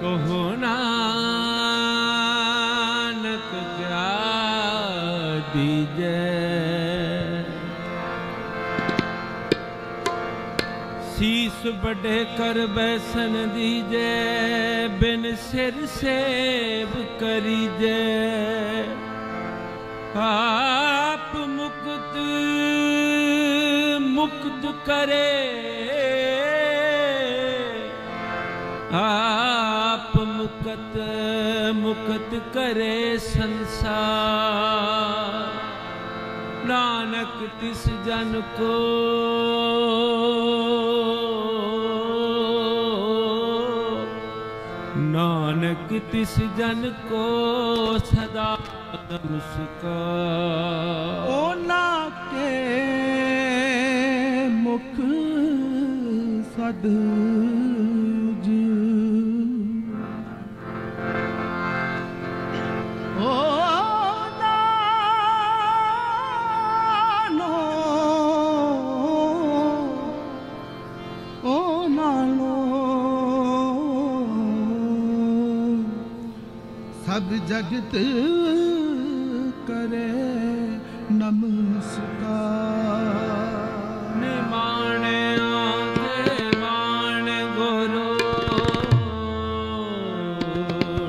ਕਹੋ ਨਾਨਕ ਕਿਆ ਦੀਜੈ ਸੀਸ ਵੱਡੇ ਕਰ ਬੈਸਨ ਦੀਜੈ ਬਿਨ ਸਿਰ ਸੇਵ ਕਰੀਜੈ ਆਪ ਮੁਕਤ ਮੁਕਤ ਕਰੇ। ਆਪ ਮੁਕਤ ਮੁਕਤ ਕਰੇ ਸੰਸਾਰ। ਨਾਨਕ ਤਿਸ ਜਨ ਕੋ। ਨਾਨਕ ਤਿਸ ਜਨ ਕੋ ਸਦਾ ਨਮਸਕਾਰ। ਉਹਨਾਂ ਕੇ ਮੁਖ ਸਦ ਸਭ ਜਗਤ ਕਰੇ ਨਮਸਕਾਰ। ਨਿਮਾਣਿਆ ਦੇ ਮਾਣ ਗੁਰੂ।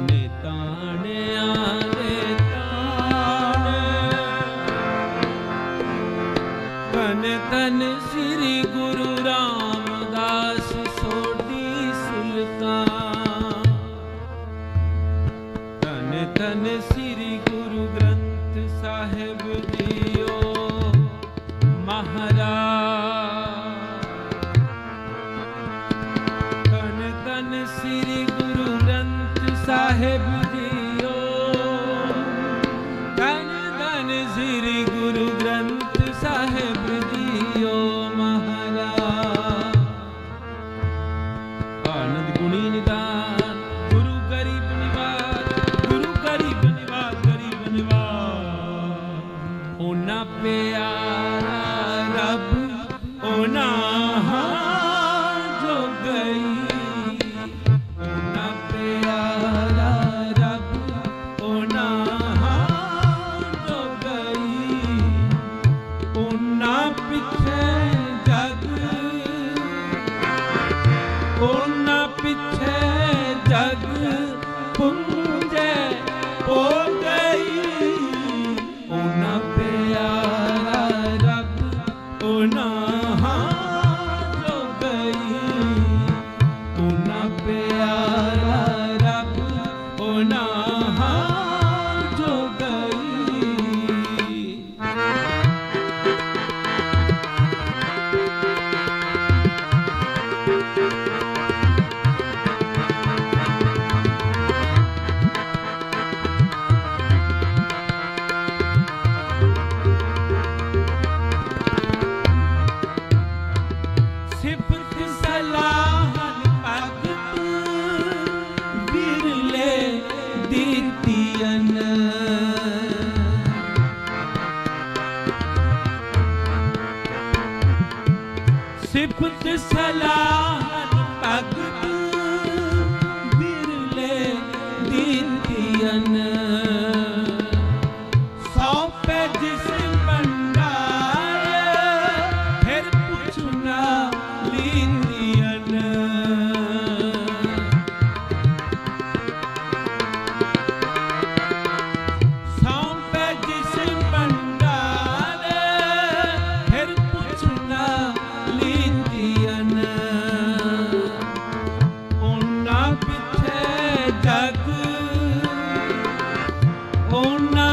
ਨਿਤਾਣਿਆ ਦੇ ਤਨ ਤਨ ਸ੍ਰੀ ਗੁਰੂ ਰਾਮਦਾਸ ਸੋ ਤਨ ਸ੍ਰੀ ਗੁਰੂ ਗ੍ਰੰਥ ਸਾਹਿਬ ਜੀਓ ਮਹਾਰਾਜ। ਤਨ ਤਨ ਸ੍ਰੀ ਗੁਰੂ ਗ੍ਰੰਥ ਸਾਹਿਬ ਸਿਫਤ ਸਲਾਹਨ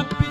happy.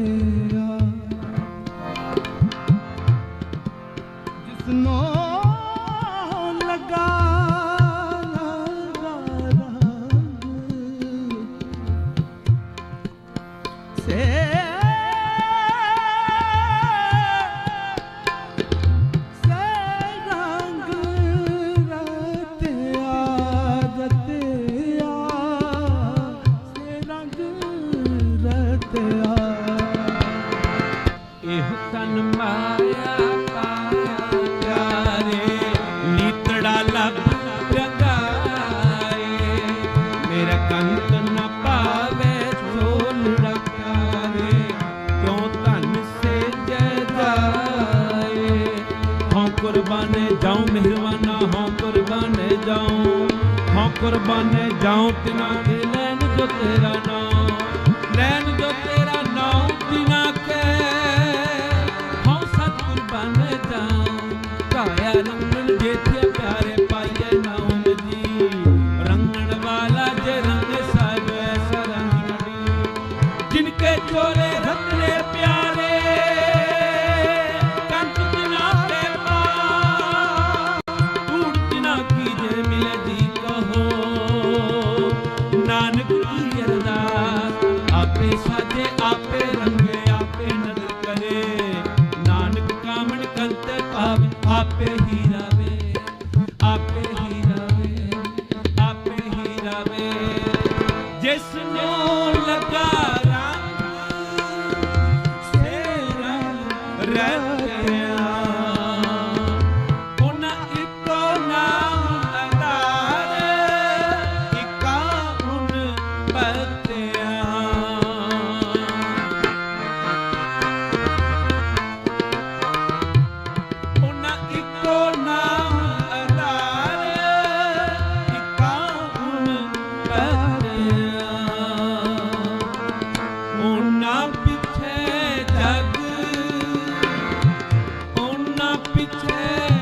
ਕੁਰਬਾਨੇ ਜਾਉ ਤਿਨਾ ਦੇ ਲੈਣ ਜੋ ਤੇਰਾ ਨਾਮ। Yes Yeah.